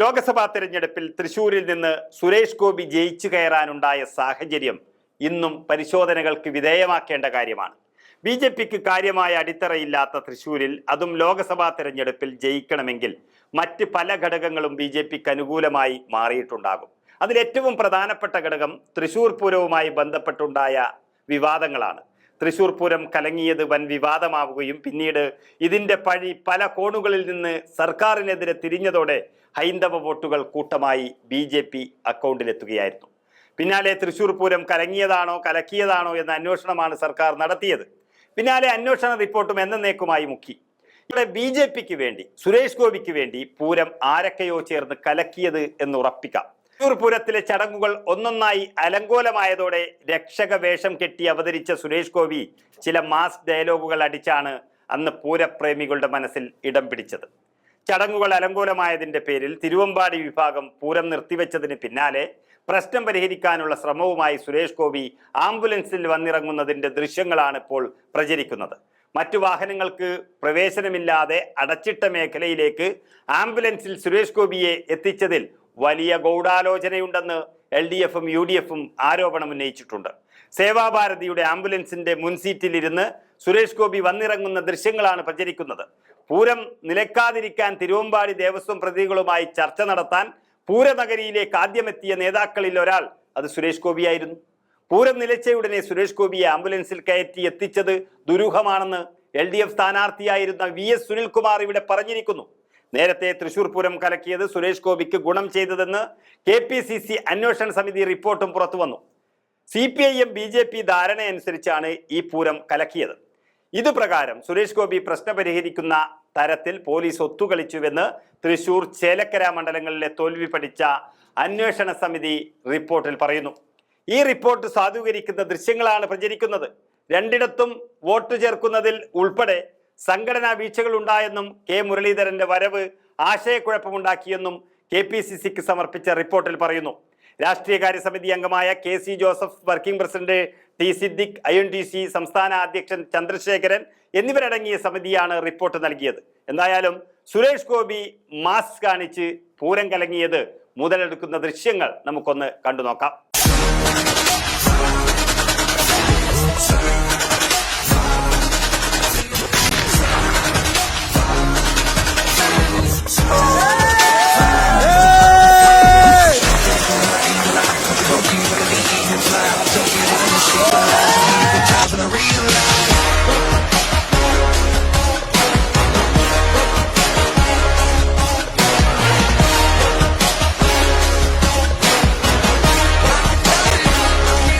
ലോക്സഭാ തെരഞ്ഞെടുപ്പിൽ തൃശൂരിൽ നിന്ന് സുരേഷ് ഗോപി ജയിച്ചു കയറാനുണ്ടായ സാഹചര്യം ഇന്നും പരിശോധനകൾക്ക് വിധേയമാക്കേണ്ട കാര്യമാണ്. ബി ജെ പിക്ക് കാര്യമായ അടിത്തറയില്ലാത്ത തൃശൂരിൽ അതും ലോക്സഭാ തെരഞ്ഞെടുപ്പിൽ ജയിക്കണമെങ്കിൽ മറ്റ് പല ഘടകങ്ങളും ബി ജെ പിക്ക് അനുകൂലമായി മാറിയിട്ടുണ്ടാകും. അതിലേറ്റവും പ്രധാനപ്പെട്ട ഘടകം തൃശൂർ പൂരവുമായി ബന്ധപ്പെട്ടുണ്ടായ വിവാദങ്ങളാണ്. തൃശൂർ പൂരം കലങ്ങിയത് വൻ വിവാദമാവുകയും പിന്നീട് ഇതിന്റെ പഴി പല കോണുകളിൽ നിന്ന് സർക്കാരിനെതിരെ തിരിഞ്ഞതോടെ ഹൈന്ദവ വോട്ടുകൾ കൂട്ടമായി ബി ജെ പി അക്കൗണ്ടിലെത്തുകയായിരുന്നു. പിന്നാലെ തൃശൂർ പൂരം കലങ്ങിയതാണോ കലക്കിയതാണോ എന്ന അന്വേഷണമാണ് സർക്കാർ നടത്തിയത്. പിന്നാലെ അന്വേഷണ റിപ്പോർട്ടും എന്നേക്കുമായി മുക്കി. ഇവിടെ ബി ജെ പിക്ക് വേണ്ടി സുരേഷ് ഗോപിക്ക് വേണ്ടി പൂരം ആരൊക്കെയോ ചേർന്ന് കലക്കിയത് എന്ന് ഉറപ്പിക്കാം തൃശൂർ പൂരത്തിലെ ചടങ്ങുകൾ ഒന്നൊന്നായി അലങ്കോലമായതോടെ രക്ഷക വേഷം കെട്ടി അവതരിച്ച സുരേഷ് ഗോപി ചില മാസ് ഡയലോഗുകൾ അടിച്ചാണ് അന്ന് പൂരപ്രേമികളുടെ മനസ്സിൽ ഇടം പിടിച്ചത്. ചടങ്ങുകൾ അലങ്കോലമായതിന്റെ പേരിൽ തിരുവമ്പാടി വിഭാഗം പൂരം നിർത്തിവെച്ചതിന് പിന്നാലെ പ്രശ്നം പരിഹരിക്കാനുള്ള ശ്രമവുമായി സുരേഷ് ഗോപി ആംബുലൻസിൽ വന്നിറങ്ങുന്നതിന്റെ ദൃശ്യങ്ങളാണ് ഇപ്പോൾ പ്രചരിക്കുന്നത്. മറ്റു വാഹനങ്ങൾക്ക് പ്രവേശനമില്ലാതെ അടച്ചിട്ട മേഖലയിലേക്ക് ആംബുലൻസിൽ സുരേഷ് ഗോപിയെ എത്തിച്ചതിൽ വലിയ ഗൂഢാലോചനയുണ്ടെന്ന് എൽ ഡി എഫും യു ഡി എഫും ആരോപണം ഉന്നയിച്ചിട്ടുണ്ട്. സേവാഭാരതിയുടെ ആംബുലൻസിന്റെ മുൻസീറ്റിലിരുന്ന് സുരേഷ് ഗോപി വന്നിറങ്ങുന്ന ദൃശ്യങ്ങളാണ് പ്രചരിക്കുന്നത്. പൂരം നിലക്കാതിരിക്കാൻ തിരുവമ്പാടി ദേവസ്വം പ്രതിനിധികളുമായി ചർച്ച നടത്താൻ പൂരനഗരിയിലേക്ക് ആദ്യമെത്തിയ നേതാക്കളിൽ ഒരാൾ അത് സുരേഷ് ഗോപിയായിരുന്നു. പൂരം നിലച്ചയുടനെ സുരേഷ് ഗോപിയെ ആംബുലൻസിൽ കയറ്റി എത്തിച്ചത് ദുരൂഹമാണെന്ന് എൽ ഡി എഫ് സ്ഥാനാർത്ഥിയായിരുന്ന വി എസ് സുനിൽകുമാർ ഇവിടെ പറഞ്ഞിരിക്കുന്നു. നേരത്തെ തൃശൂർ പൂരം കലക്കിയത് സുരേഷ് ഗോപിക്ക് ഗുണം ചെയ്തതെന്ന് കെ പി സി സി അന്വേഷണ സമിതി റിപ്പോർട്ടും പുറത്തു വന്നു. C P I M B J P ധാരണയനുസരിച്ചാണ് ഈ പൂരം കലക്കിയത്. ഇത് പ്രകാരം സുരേഷ് ഗോപി പ്രശ്നം പരിഹരിക്കുന്ന തരത്തിൽ പോലീസ് ഒത്തുകളിച്ചുവെന്ന് തൃശൂർ ചേലക്കര മണ്ഡലങ്ങളിലെ തോൽവി പഠിച്ച അന്വേഷണ സമിതി റിപ്പോർട്ടിൽ പറയുന്നു. ഈ റിപ്പോർട്ട് സാധൂകരിക്കുന്ന ദൃശ്യങ്ങളാണ് പ്രചരിക്കുന്നത്. രണ്ടിടത്തും വോട്ട് ചേർക്കുന്നതിൽ ഉൾപ്പെടെ സംഘടനാ വീഴ്ചകൾ ഉണ്ടായെന്നും കെ മുരളീധരന്റെ വരവ് ആശയക്കുഴപ്പമുണ്ടാക്കിയെന്നും കെ പി സി സിക്ക് സമർപ്പിച്ച റിപ്പോർട്ടിൽ പറയുന്നു. രാഷ്ട്രീയകാര്യ സമിതി അംഗമായ K C Joseph working president T Siddique I N T C സംസ്ഥാന അധ്യക്ഷൻ ചന്ദ്രശേഖരൻ എന്നിവരടങ്ങിയ സമിതിയാണ് റിപ്പോർട്ട് നൽകിയത്. എന്തായാലും സുരേഷ് ഗോപി മാസ്ക് കാണിച്ച് പൂരം കലങ്ങിയത് മുതലെടുക്കുന്ന ദൃശ്യങ്ങൾ നമുക്കൊന്ന് കണ്ടു നോക്കാം So